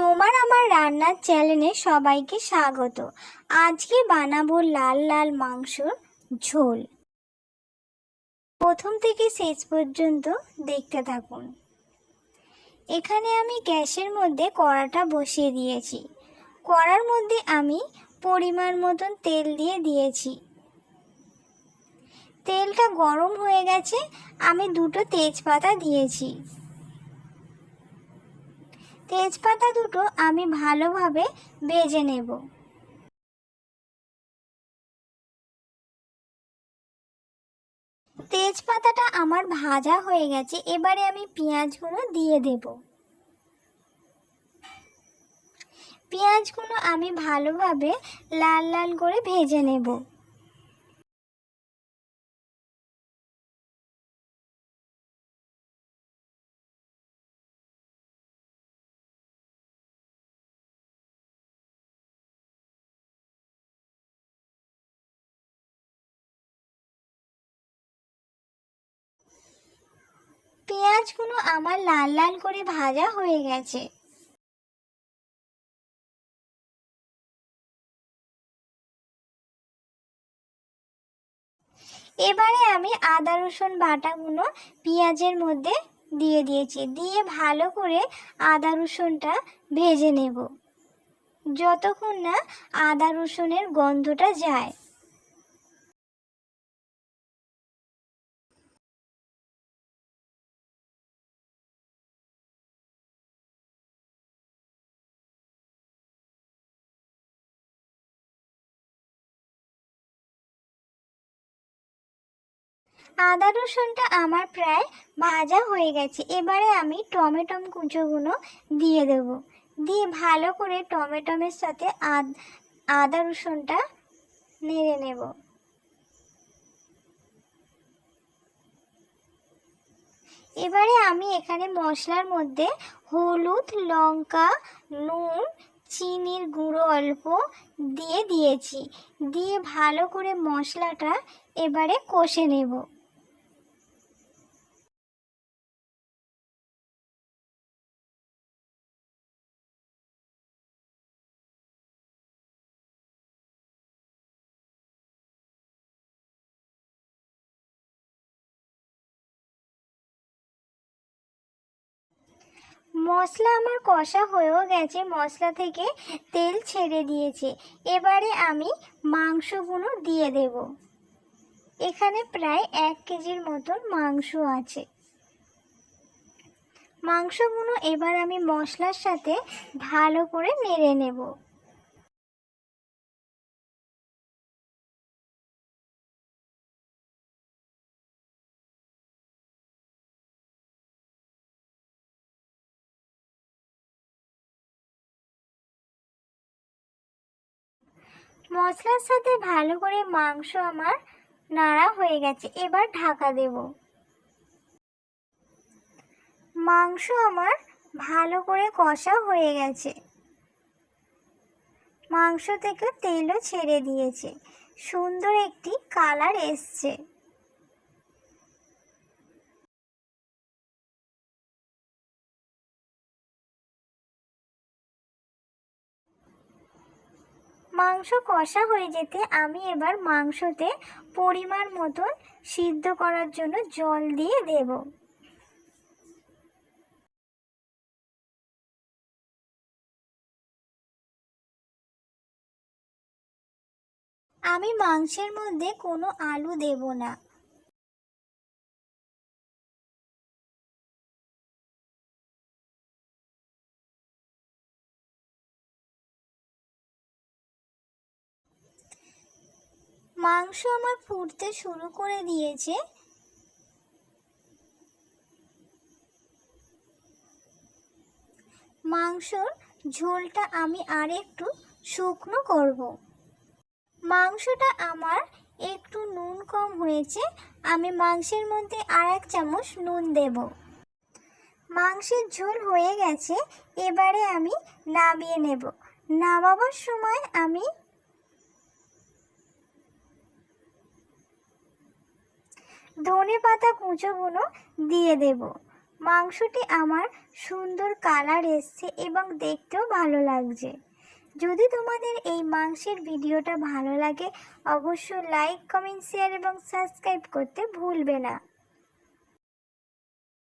তোমার আমার রান্নার চ্যানেলে সবাইকে স্বাগত। আজকে বানাবো লাল লাল মাংসর ঝোল। প্রথম থেকে শেষ পর্যন্ত দেখতে থাকুন। এখানে আমি গ্যাসের মধ্যে কড়াটা বসিয়ে দিয়েছি। কড়ার মধ্যে আমি পরিমাণ মতন তেল দিয়ে দিয়েছি। তেলটা গরম হয়ে গেছে, আমি দুটো তেজপাতা দিয়েছি। তেজপাতা দুটো আমি ভালোভাবে ভেজে নেব। তেজপাতাটা আমার ভাজা হয়ে গেছে, এবারে আমি পেঁয়াজগুলো দিয়ে দেব। পেঁয়াজগুলো আমি ভালোভাবে লাল লাল করে ভেজে নেব। পেঁয়াজগুলো আমার লাল লাল করে ভাজা হয়ে গেছে। এবারে আমি আদা, রসুন বাটাগুলো পেঁয়াজের মধ্যে দিয়ে দিয়েছি। দিয়ে ভালো করে আদা, রসুনটা ভেজে নেব। যতক্ষণ না আদা, রসুনের গন্ধটা যায়। আদা রসুনটা আমার প্রায় ভাজা হয়ে গেছে। এবারে আমি টমেটম কুচোগুলো দিয়ে দেব। দিয়ে ভালো করে টমেটমের সাথে আদ, আদা রসুনটা নেড়ে নেব। এবারে আমি এখানে মশলার মধ্যে হলুদ, লঙ্কা, নুন, চিনির গুঁড়ো অল্প দিয়ে দিয়েছি। দিয়ে ভালো করে মশলাটা এবারে কষে নেব। মশলা আমার কষা হয়েও গেছে। মশলা থেকে তেল ছেড়ে দিয়েছে। এবারে আমি মাংসগুলো দিয়ে দেব। এখানে প্রায় এক কেজির মতন মাংস আছে। মাংসগুলো এবার আমি মশলার সাথে ভালো করে নেড়ে নেব। মশলার সাথে ভালো করে মাংস আমার নাড়া হয়ে গেছে। এবার ঢাকা দেব। মাংস আমার ভালো করে কষা হয়ে গেছে। মাংস থেকে তেলও ছেড়ে দিয়েছে। সুন্দর একটি কালার এসছে। মাংস কষা হয়ে যেতে আমি এবার মাংসতে পরিমাণ মতন সিদ্ধ করার জন্য জল দিয়ে দেব। আমি মাংসের মধ্যে কোনো আলু দেব না। মাংস আমার ফুটতে শুরু করে দিয়েছে। মাংসর ঝোলটা আমি আর একটু শুকনো করব। মাংসটা আমার একটু নুন কম হয়েছে, আমি মাংসের মধ্যে আর এক চামচ নুন দেব। মাংসের ঝোল হয়ে গেছে, এবারে আমি নামিয়ে নেব। নামাবার সময় আমি ধনে পাতা কুঁচোগুলো দিয়ে দেব। মাংসটি আমার সুন্দর কালার এসছে এবং দেখতেও ভালো লাগছে। যদি তোমাদের এই মাংসের ভিডিওটা ভালো লাগে, অবশ্যই লাইক কমেন্ট শেয়ার এবং সাবস্ক্রাইব করতে ভুলবে না।